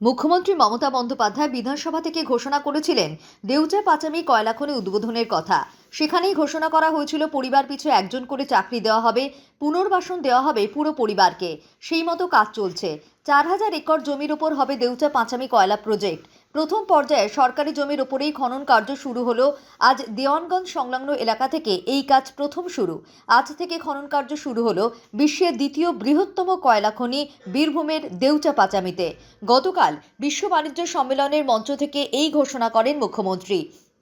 মুখ্যমন্ত্রী মমতা বন্দ্যোপাধ্যায় বিধানসভা থেকে ঘোষণা করেছিলেন দেউচা পাচামি কয়লা খনি উদ্বোধনের কথা। সেখানেই ঘোষণা করা হয়েছিল, পরিবার পিছু একজন করে চাকরি দেওয়া হবে, পুনর্বাসন দেওয়া হবে পুরো পরিবারকে। সেই মতো কাজ চলছে। চার হাজার একর জমির ওপর হবে দেউচা পাঁচামি কয়লা প্রজেক্ট। প্রথম পর্যায়ে সরকারি জমির ওপরেই খনন কার্য শুরু হলো। আজ দেওয়ানগঞ্জ সংলগ্ন এলাকা থেকে এই কাজ প্রথম শুরু। আজ থেকে খনন কার্য শুরু হলো বিশ্বের দ্বিতীয় বৃহত্তম কয়লা খনি বীরভূমের দেউচা পাচামিতে। গতকাল বিশ্ব বাণিজ্য সম্মেলনের মঞ্চ থেকে এই ঘোষণা করেন মুখ্যমন্ত্রী।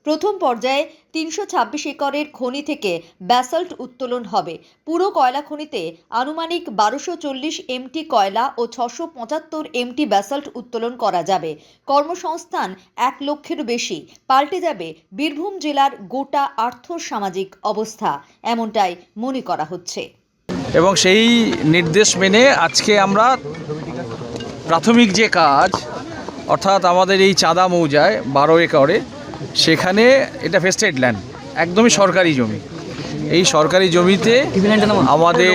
প্রথম পর্যায়ে তিনশো ছাব্বিশ একরের খনি থেকে ব্যাসল্ট উত্তোলন হবে। পুরো কয়লা খনিতে আনুমানিক বারোশো চল্লিশ এমটি কয়লা ও ছশো পঁচাত্তর এমটি ব্যাসল্ট উত্তোলন করা যাবে। কর্মসংস্থান এক লক্ষের বেশি। পাল্টে যাবে বীরভূম জেলার গোটা আর্থ সামাজিক অবস্থা, এমনটাই মনে করা হচ্ছে। এবং সেই নির্দেশ মেনে আজকে আমরা প্রাথমিক যে কাজ, অর্থাৎ আমাদের এই চাঁদা মৌজায় বারো একরে সেখানে এটা ফেস্টেড ল্যান্ড একদমই সরকারি জমি। এই সরকারি জমিতে আমাদের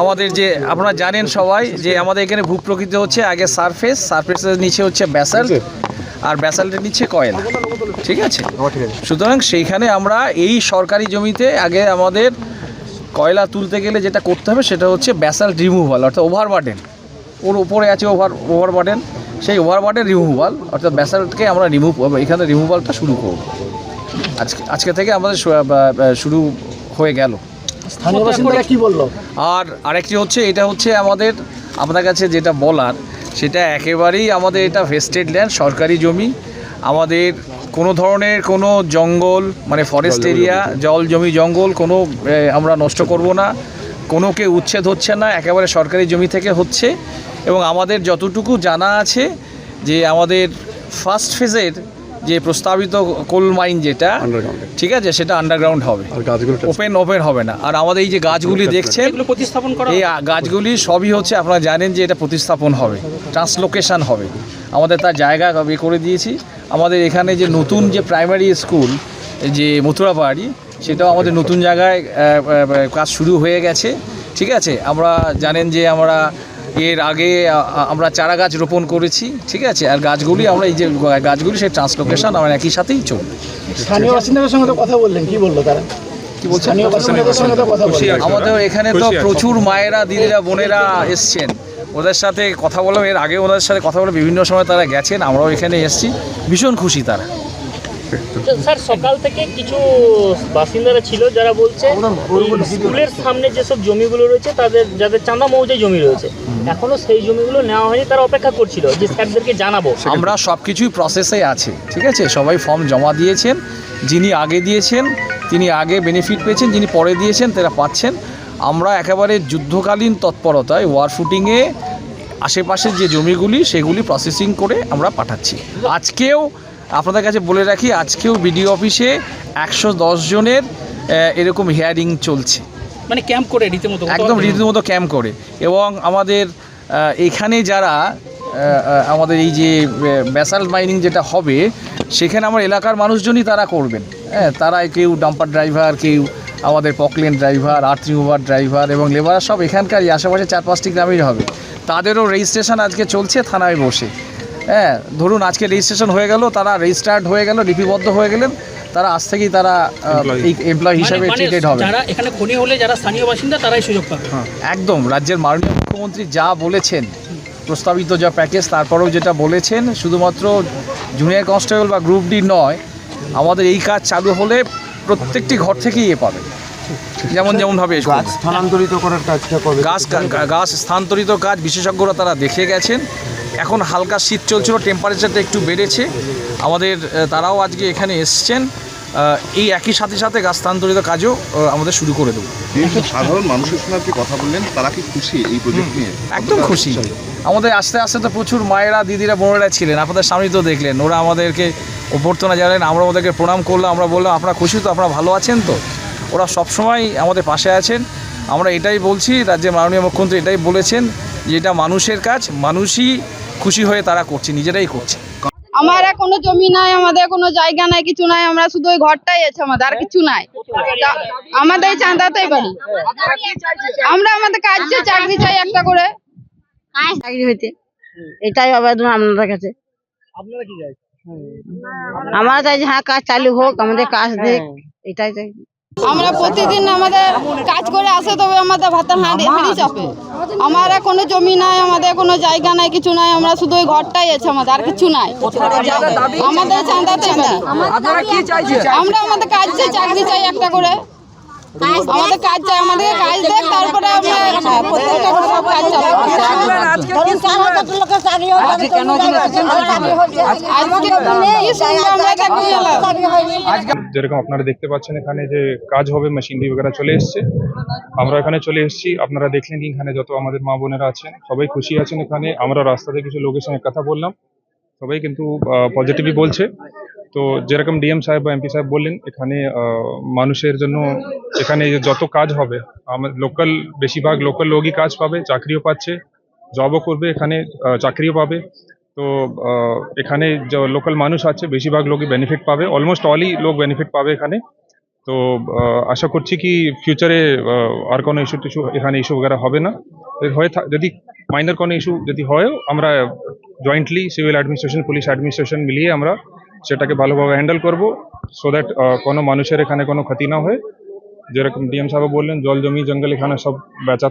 আমাদের যে, আপনারা জানেন সবাই যে আমাদের এখানে ভূপ্রকৃতি হচ্ছে আগে সারফেস সারফেসের নিচে হচ্ছে ব্যাসাল্ট আর ব্যাসাল্টের নিচে কয়লা। ঠিক আছে? সুতরাং সেইখানে আমরা এই সরকারি জমিতে আগে আমাদের কয়লা তুলতে গেলে যেটা করতে হবে সেটা হচ্ছে ব্যাসাল্ট রিমুভাল অর্থাৎ ওভার বার্ডেন ওর উপরে আছে ওভার ওভার বার্ডেন সেই ওভার বার্ডেন রিমুভাল অর্থাৎ ব্যাসাল্টকে আমরা রিমুভ এখানে রিমুভালটা শুরু করব। আজকে আজকে থেকে আমাদের শুরু হয়ে গেল। স্থানীয় বাসিন্দারা কি বলল? আর আরেকটি হচ্ছে এটা হচ্ছে আমাদের আপনার কাছে যেটা বলার সেটা একেবারেই আমাদের এটা ভেস্টেড ল্যান্ড সরকারি জমি। আমাদের কোনো ধরনের কোনো জঙ্গল মানে ফরেস্ট এরিয়া জল জমি জঙ্গল কোনো আমরা নষ্ট করব না। কোনো কে উচ্ছেদ হচ্ছে না একেবারে সরকারি জমি থেকে হচ্ছে। এবং আমাদের যতটুকু জানা আছে যে আমাদের ফার্স্ট ফেজের যে প্রস্তাবিত কোল মাইন যেটা ঠিক আছে সেটা আন্ডারগ্রাউন্ড হবে। আর ওপেন ওপেন হবে না। আর আমাদের এই যে গাছগুলি দেখছেন প্রতিস্থাপন করা এই গাছগুলি সবই হচ্ছে আপনারা জানেন যে এটা প্রতিস্থাপন হবে। ট্রান্সলোকেশন হবে। আমাদের তার জায়গা ইয়ে করে দিয়েছি। আমাদের এখানে যে নতুন যে প্রাইমারি স্কুল যে মথুরাবাড়ি সেটাও আমাদের নতুন জায়গায় কাজ শুরু হয়ে গেছে। ঠিক আছে আমরা জানেন যে আমরা এর আগে আমরা চারা গাছ রোপণ করেছি ঠিক আছে? আর গাছগুলি আমরা এই যে গাছগুলি সেই ট্রান্সলোকেশন আমরা একই সাথেই চলবে। স্থানীয় বাসিন্দাদের সঙ্গে তো কথা বললেন কি বলল তারা? কি বলছেন? স্থানীয় বাসিন্দাদের সঙ্গে কথা বললেন। আমাদের এখানে তো প্রচুর মায়েরা দিদিরা বোনেরা এসছেন। ওদের সাথে কথা বললাম এর আগে ওদের সাথে কথা বলে বিভিন্ন সময় তারা গেছেন আমরাও এখানে এসেছি। ভীষণ খুশি তারা। স্যার সকাল থেকে কিছু বাসিন্দারা ছিল যারা বলছে স্কুলের সামনে যেসব জমিগুলো রয়েছে তাদের যাদের চাঁদা মৌজায় জমি রয়েছে এখনও সেই জমিগুলো নেওয়া হয়নি তারা অপেক্ষা করছিল যে স্যারদেরকে জানাব। আমরা সব কিছুই প্রসেসে আছে ঠিক আছে? সবাই ফর্ম জমা দিয়েছেন যিনি আগে দিয়েছেন তিনি আগে বেনিফিট পেয়েছেন যিনি পরে দিয়েছেন তারা পাচ্ছেন। আমরা একেবারে যুদ্ধকালীন তৎপরতায় ওয়ার ফুটিংয়ে আশেপাশের যে জমিগুলি সেগুলি প্রসেসিং করে আমরা পাঠাচ্ছি। আজকেও আপনাদের কাছে বলে রাখি আজকেও বিডিও অফিসে একশো দশ জনের এরকম হিয়ারিং চলছে। মানে ক্যাম্প করে রীতিমতো একদম রীতিমতো ক্যাম্প করে। এবং আমাদের এখানে যারা আমাদের এই যে ব্যাসাল মাইনিং যেটা হবে সেখানে আমার এলাকার মানুষজনই তারা করবেন। হ্যাঁ তারা কেউ ডাম্পার ড্রাইভার কেউ আমাদের poclain driver earth remover driver এবং লেবার সব এখানকারই আশেপাশে চার পাঁচটি গ্রামেই হবে। তাদেরও রেজিস্ট্রেশন আজকে চলছে থানায় বসে। হ্যাঁ ধরুন আজকে রেজিস্ট্রেশন হয়ে গেল তারা রেজিস্টার্ড হয়ে গেল লিপিবদ্ধ হয়ে গেলেন তারা আজ থেকেই তারা এই এমপ্লয় হিসাবে ট্রিটেড হবে। যারা এখানে খনি হলে যারা স্থানীয় বাসিন্দা তারাই সুযোগ পাবে। একদম রাজ্যের মাননীয় মুখ্যমন্ত্রী যা বলেছেন প্রস্তাবিত যা প্যাকেজ তারপরেও যেটা বলেছেন শুধুমাত্র জুনিয়র কনস্টেবল বা গ্রুপ ডি নয় আমাদের এই কাজ চালু হলে প্রত্যেকটি ঘর থেকেই এ পাবে। যেমন যেমনভাবে করবে। স্থানান্তরিত করার কাজটা কবে গাছ গাছ স্থানান্তরিত কাজ বিশেষজ্ঞরা তারা দেখে গেছেন। এখন হালকা শীত চলছিল টেম্পারেচারটা একটু বেড়েছে। আমাদের তারাও আজকে এখানে এসছেন। এই একই সাথে সাথে গাছ স্থানান্তরিত কাজও আমাদের শুরু করে দেবো। সাধারণ মানুষের সঙ্গে আপনি কথা বললেন তারা কি খুশি এই প্রজেক্ট নিয়ে? একদম খুশি। আমাদের আস্তে আস্তে তো প্রচুর মায়েরা দিদিরা বোনেরা ছিলেন। আপনাদের সামনেই তো দেখলেন ওরা আমাদেরকে অভ্যর্থনা জানালেন আমরা ওদেরকে প্রণাম করলাম আমরা বললাম আপনারা খুশি তো আপনারা ভালো আছেন তো? ওরা সবসময় আমাদের পাশে আছেন। আমরা এটাই বলছি রাজ্যের মাননীয় মুখ্যমন্ত্রী এটাই বলেছেন যে এটা মানুষের কাজ মানুষই খুশি হয়ে তারা করছে নিজেরাই করছে। আমার আর কোনো জমি নাই আমাদের কোনো জায়গা নাই কিছু নাই আমরা শুধু ওই ঘরটাই আছে আমাদের আর কিছু নাই। আমাদের চাঁদাতেই বাড়ি। আমরা আমাদের কাজ চাই চাকরি চাই একটা করে। চাকরি হইতে। এটাই আবেদন আপনাদের কাছে। আপনারা কি চাইছেন? আমরা চাই যে হ্যাঁ কাজ চালু হোক আমাদের কাজ দেখ এটাই চাই। আমরা প্রতিদিন আমাদের কাজ করে আসে তবে আমাদের ভাতের হাঁড়ি হাঁড়ি চাপে। আমার কোনো জমি নাই আমাদের কোনো জায়গা নাই কিছু নাই আমরা শুধু ওই ঘরটাই আছে আমাদের আর কিছু নাই। আমাদের চাঁদাতে আমরা আমাদের কাজ চাই চাকরি চাই একটা করে। আমাদের কাজ চাই আমাদের কাজ দেখ তারপরে আমরা প্রত্যেকটা সব কাজ চালাবো আজকে কি শুনব আমরা দেখব এলা। যেরকম আপনারা দেখতে পাচ্ছেন এখানে যে কাজ হবে মেশিনারি বগেরা চলে এসছে। আমরা এখানে চলে এসেছি আপনারা দেখলেন এখানে যত আমাদের মা বোনেরা আছেন সবাই খুশি আছেন এখানে। আমরা রাস্তাতে কিছু লোকের সঙ্গে কথা বললাম সবাই কিন্তু পজিটিভই বলছে। তো যেরকম ডিএম সাহেব বা এমপি সাহেব বললেন, এখানে মানুষের জন্য এখানে যত কাজ হবে, আমার লোকাল বেশিরভাগ লোকাল লোকই কাজ পাবে, চাকরিও পাচ্ছে জবও করবে এখানে চাকরিও পাবে। তো এখানে লোকাল মানুষ আছে, বেশিরভাগ লোকই বেনিফিট পাবে অলমোস্ট অলই লোক বেনিফিট পাবে এখানে। তো আশা করছি কি ফিউচারে আর কোনো ইস্যু টিস্যু এখানে ইস্যু বগেরা হবে না। হয়ে যদি মাইনর কোনো ইস্যু যদি হয় আমরা jointly civil administration police administration মিলিয়ে আমরা সেটাকে ভালোভাবে হ্যান্ডেল করব সো দ্যাট কোনো মানুষের এখানে কোনো ক্ষতি না হয়। যেরকম ডিএম সাহেব বললেন, জল জমি, জঙ্গল, এখানে সব বেচা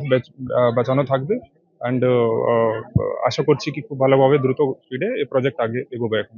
বাঁচানো থাকবে। অ্যান্ড আশা করছি কি খুব ভালোভাবে দ্রুত স্পিডে এই প্রজেক্ট আগে এগোবে এখন।